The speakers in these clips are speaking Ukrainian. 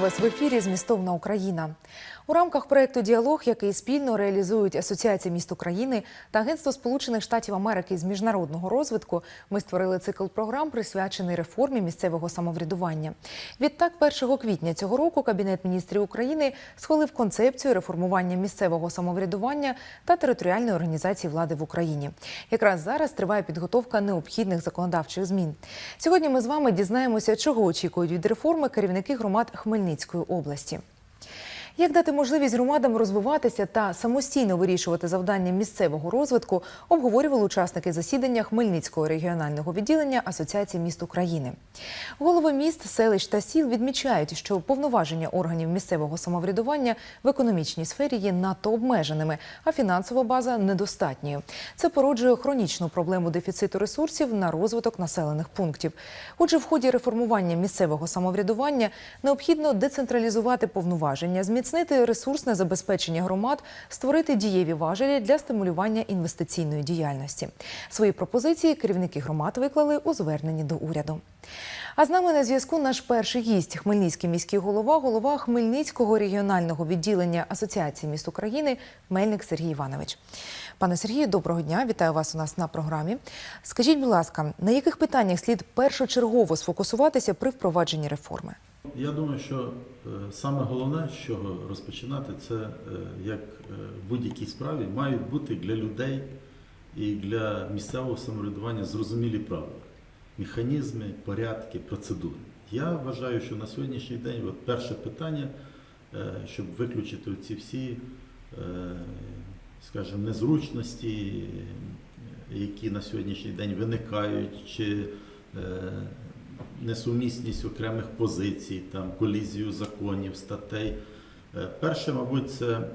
Вас в ефірі Змістовна Україна. У рамках проекту Діалог, який спільно реалізують Асоціація міст України та Агентство Сполучених Штатів Америки з міжнародного розвитку, ми створили цикл програм, присвячений реформі місцевого самоврядування. Відтак, 1 квітня цього року Кабінет міністрів України схвалив концепцію реформування місцевого самоврядування та територіальної організації влади в Україні. Якраз зараз триває підготовка необхідних законодавчих змін. Сьогодні ми з вами дізнаємося, чого очікують від реформи керівники громад Хмельницької області. Як дати можливість громадам розвиватися та самостійно вирішувати завдання місцевого розвитку, обговорювали учасники засідання Хмельницького регіонального відділення Асоціації міст України. Голови міст, селищ та сіл відмічають, що повноваження органів місцевого самоврядування в економічній сфері є надто обмеженими, а фінансова база недостатньою. Це породжує хронічну проблему дефіциту ресурсів на розвиток населених пунктів. Отже, в ході реформування місцевого самоврядування необхідно децентралізувати повноваження, зміцнити ресурсне забезпечення громад, створити дієві важелі для стимулювання інвестиційної діяльності. Свої пропозиції керівники громад виклали у зверненні до уряду. А з нами на зв'язку наш перший гість Хмельницький міський голова, голова Хмельницького регіонального відділення Асоціації міст України Мельник Сергій Іванович. Пане Сергію, доброго дня! Вітаю вас у нас на програмі. Скажіть, будь ласка, на яких питаннях слід першочергово сфокусуватися при впровадженні реформи? Я думаю, що е, саме головне, з чого розпочинати, це е, як е, в будь-якій справі мають бути для людей і для місцевого самоврядування зрозумілі правила, механізми, порядки, процедури. Я вважаю, що на сьогоднішній день от перше питання, щоб виключити ці всі, скажімо, незручності, які на сьогоднішній день виникають, чи несумісність окремих позицій, там колізію законів, статей. Е, Перше, мабуть, це е,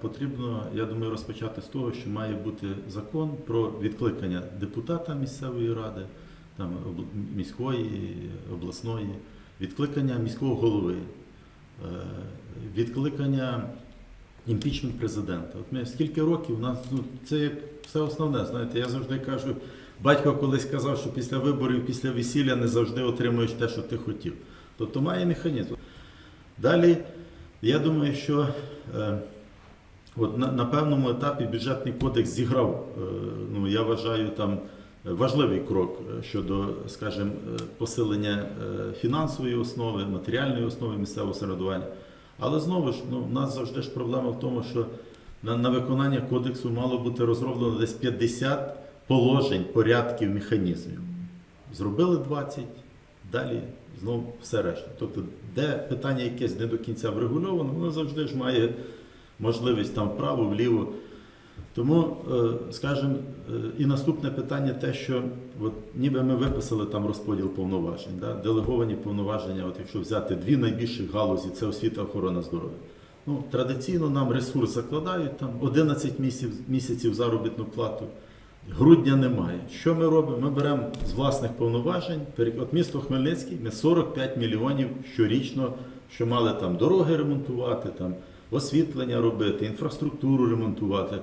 потрібно, я думаю, розпочати з того, що має бути закон про відкликання депутата місцевої ради, там міської, обласної, відкликання міського голови, е, відкликання імпічмент президента. От ми скільки років у нас ну, це як все основне. Знаєте, я завжди кажу, батько колись казав, що після виборів, після весілля не завжди отримуєш те, що ти хотів. Тобто має механізм. Далі, я думаю, що е, от на, на певному етапі бюджетний кодекс зіграв, е, ну я вважаю, там важливий крок е, щодо, скажімо, е, посилення е, фінансової основи, матеріальної основи місцевого самоврядування. Але знову ж, ну, в нас завжди ж проблема в тому, що на, на виконання кодексу мало бути розроблено десь 50 положень, порядків, механізмів. Зробили 20, далі знову все решта. Тобто, де питання якесь не до кінця врегульовано, воно завжди ж має можливість там вправо, вліво. Тому, е, скажімо, е, і наступне питання те, що от, ніби ми виписали там розподіл повноважень, да? делеговані повноваження, от якщо взяти дві найбільші галузі, це освіта, охорона здоров'я. Ну, традиційно нам ресурс закладають там 11 місяців, місяців заробітну плату. Грудня немає. Що ми робимо? Ми беремо з власних повноважень. От місто Хмельницький, ми 45 мільйонів щорічно, що мали там дороги ремонтувати, там освітлення робити, інфраструктуру ремонтувати.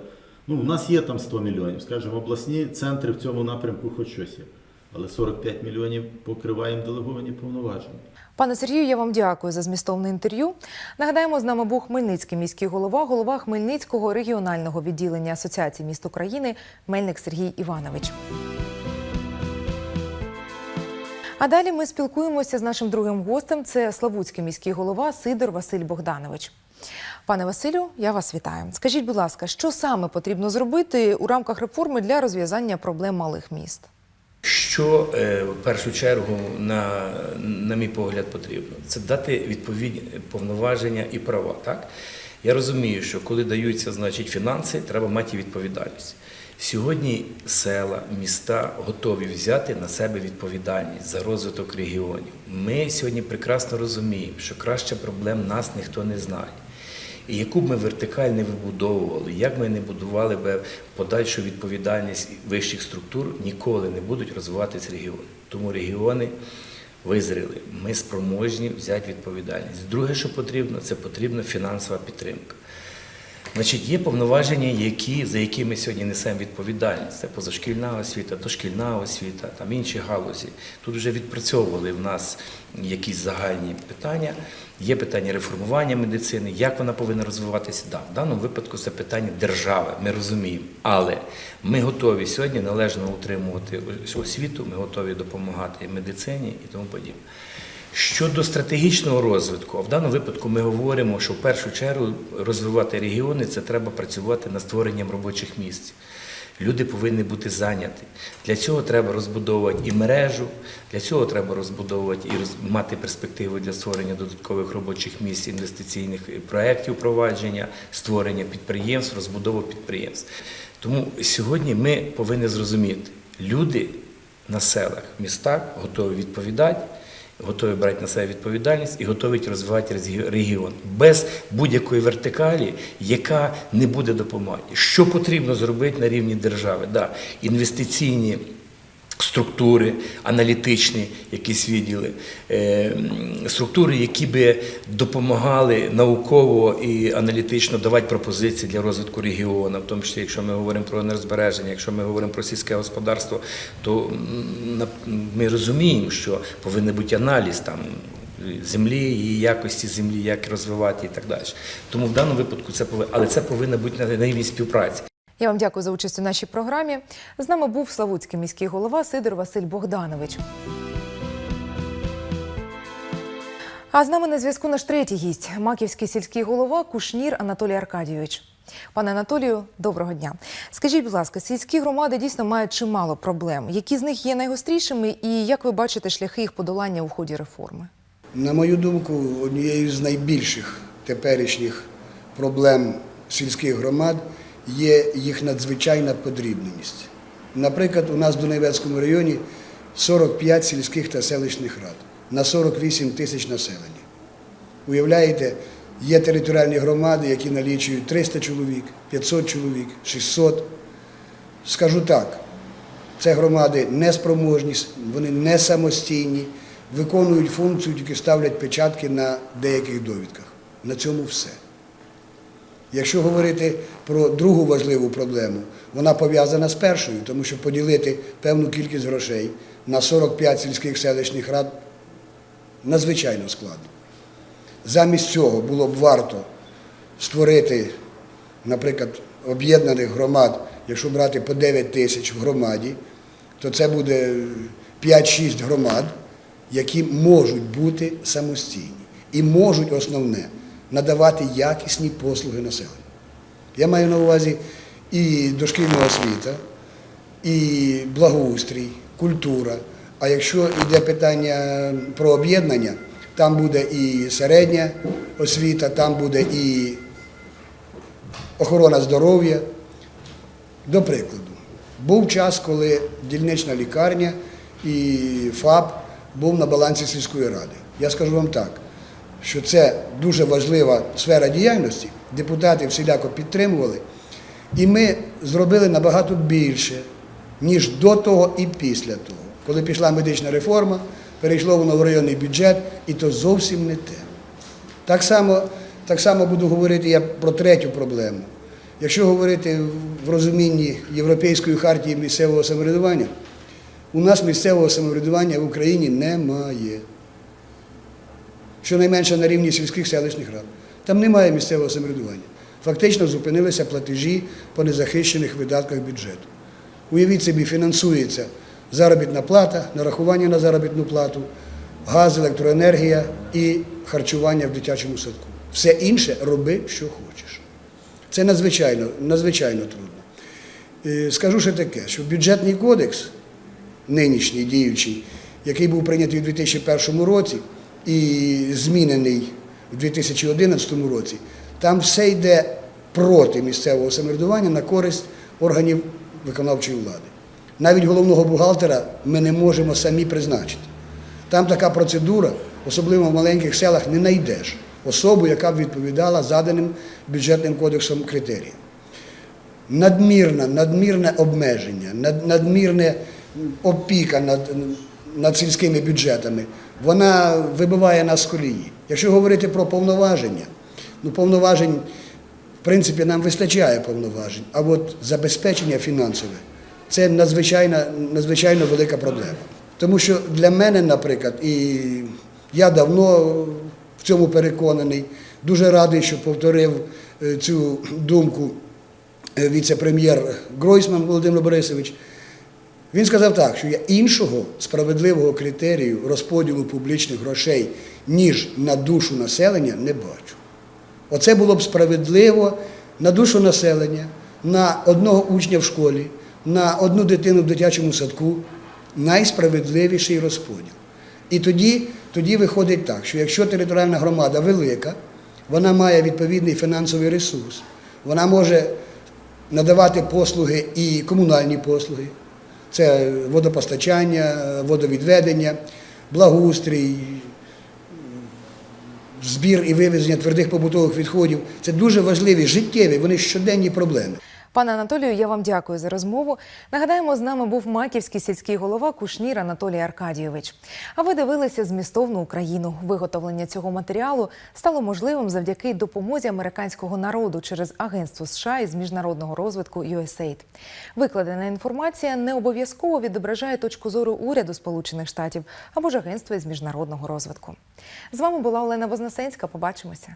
Ну, у нас є там 100 мільйонів, скажімо, обласні центри в цьому напрямку хоч щось є. Але 45 мільйонів покриваємо делеговані повноваження. Пане Сергію, я вам дякую за змістовне інтерв'ю. Нагадаємо, з нами був Хмельницький міський голова, голова Хмельницького регіонального відділення Асоціації міст України Мельник Сергій Іванович. А далі ми спілкуємося з нашим другим гостем. Це Славутський міський голова Сидор Василь Богданович. Пане Василю, я вас вітаю. Скажіть, будь ласка, що саме потрібно зробити у рамках реформи для розв'язання проблем малих міст? Що е, в першу чергу, на, на мій погляд, потрібно? Це дати відповідні повноваження і права. Так? Я розумію, що коли даються значить, фінанси, треба мати відповідальність. Сьогодні села, міста готові взяти на себе відповідальність за розвиток регіонів. Ми сьогодні прекрасно розуміємо, що краще проблем нас ніхто не знає. І яку б ми вертикаль не вибудовували, як ми не будували б подальшу відповідальність вищих структур, ніколи не будуть розвиватися регіони. Тому регіони визріли. Ми спроможні взяти відповідальність. Друге, що потрібно, це потрібна фінансова підтримка. Значить, є повноваження, які, за які ми сьогодні несемо відповідальність. Це позашкільна освіта, дошкільна освіта, там інші галузі. Тут вже відпрацьовували в нас якісь загальні питання. Є питання реформування медицини, як вона повинна розвиватися. Да, в даному випадку це питання держави, ми розуміємо. Але ми готові сьогодні належно утримувати освіту, ми готові допомагати медицині і тому подібне. Щодо стратегічного розвитку, а в даному випадку ми говоримо, що в першу чергу розвивати регіони це треба працювати над створенням робочих місць. Люди повинні бути зайняті. Для цього треба розбудовувати і мережу, для цього треба розбудовувати і мати перспективи для створення додаткових робочих місць, інвестиційних проєктів впровадження, створення підприємств, розбудову підприємств. Тому сьогодні ми повинні зрозуміти, люди на селах, містах готові відповідати готові брати на себе відповідальність і готові розвивати регіон без будь-якої вертикалі, яка не буде допомагати. Що потрібно зробити на рівні держави? Да, інвестиційні. Структури, аналітичні якісь відділи, е, структури, які би допомагали науково і аналітично давати пропозиції для розвитку регіону, в тому числі, якщо ми говоримо про енергозбереження, якщо ми говоримо про сільське господарство, то ми розуміємо, що повинен бути аналіз там. Землі, її якості землі, як розвивати і так далі. Тому в даному випадку це повинно, але це повинна бути на рівні співпраці. Я вам дякую за участь у нашій програмі. З нами був Славутський міський голова Сидор Василь Богданович. А з нами на зв'язку наш третій гість маківський сільський голова Кушнір Анатолій Аркадійович. Пане Анатолію, доброго дня. Скажіть, будь ласка, сільські громади дійсно мають чимало проблем. Які з них є найгострішими, і як ви бачите шляхи їх подолання у ході реформи? На мою думку, однією з найбільших теперішніх проблем сільських громад є їх надзвичайна подрібненість. Наприклад, у нас в Донецькому районі 45 сільських та селищних рад на 48 тисяч населення. Уявляєте, є територіальні громади, які налічують 300 чоловік, 500 чоловік, 600. Скажу так, це громади неспроможні, вони не самостійні, виконують функцію, тільки ставлять печатки на деяких довідках. На цьому все. Якщо говорити про другу важливу проблему, вона пов'язана з першою, тому що поділити певну кількість грошей на 45 сільських селищних рад надзвичайно складно. Замість цього було б варто створити, наприклад, об'єднаних громад, якщо брати по 9 тисяч в громаді, то це буде 5-6 громад, які можуть бути самостійні і можуть основне надавати якісні послуги населенню. Я маю на увазі і дошкільна освіта, і благоустрій, культура. А якщо йде питання про об'єднання, там буде і середня освіта, там буде і охорона здоров'я. До прикладу, був час, коли дільнична лікарня і ФАП був на балансі сільської ради. Я скажу вам так, що це дуже важлива сфера діяльності, депутати всіляко підтримували, і ми зробили набагато більше, ніж до того і після того. Коли пішла медична реформа, перейшло воно в районний бюджет, і то зовсім не те. Так само, так само буду говорити я про третю проблему. Якщо говорити в розумінні Європейської хартії місцевого самоврядування, у нас місцевого самоврядування в Україні немає. Щонайменше на рівні сільських селищних рад. Там немає місцевого самоврядування. Фактично зупинилися платежі по незахищених видатках бюджету. Уявіть собі, фінансується заробітна плата, нарахування на заробітну плату, газ, електроенергія і харчування в дитячому садку. Все інше роби, що хочеш. Це надзвичайно, надзвичайно трудно. Е, Скажу ще таке, що бюджетний кодекс, нинішній діючий, який був прийнятий у 2001 році і змінений у 2011 році, там все йде проти місцевого самоврядування на користь органів виконавчої влади. Навіть головного бухгалтера ми не можемо самі призначити. Там така процедура, особливо в маленьких селах, не знайдеш особу, яка б відповідала заданим бюджетним кодексом критеріям. Надмірне, надмірне обмеження, над- надмірне опіка над, над сільськими бюджетами, вона вибиває нас з колії. Якщо говорити про повноваження, ну повноважень в принципі, нам вистачає повноважень, а от забезпечення фінансове це надзвичайно, надзвичайно велика проблема. Тому що для мене, наприклад, і я давно в цьому переконаний, дуже радий, що повторив е, цю думку е, віце-прем'єр Гройсман Володимир Борисович. Він сказав так, що я іншого справедливого критерію розподілу публічних грошей, ніж на душу населення, не бачу. Оце було б справедливо на душу населення, на одного учня в школі, на одну дитину в дитячому садку найсправедливіший розподіл. І тоді, тоді виходить так, що якщо територіальна громада велика, вона має відповідний фінансовий ресурс, вона може надавати послуги і комунальні послуги, це водопостачання, водовідведення, благоустрій, збір і вивезення твердих побутових відходів. Це дуже важливі, життєві, вони щоденні проблеми. Пане Анатолію, я вам дякую за розмову. Нагадаємо, з нами був маківський сільський голова Кушнір Анатолій Аркадійович. А ви дивилися змістовну Україну. Виготовлення цього матеріалу стало можливим завдяки допомозі американського народу через Агентство США із міжнародного розвитку USAID. Викладена інформація не обов'язково відображає точку зору уряду Сполучених Штатів або ж Агентства із міжнародного розвитку. З вами була Олена Вознесенська. Побачимося.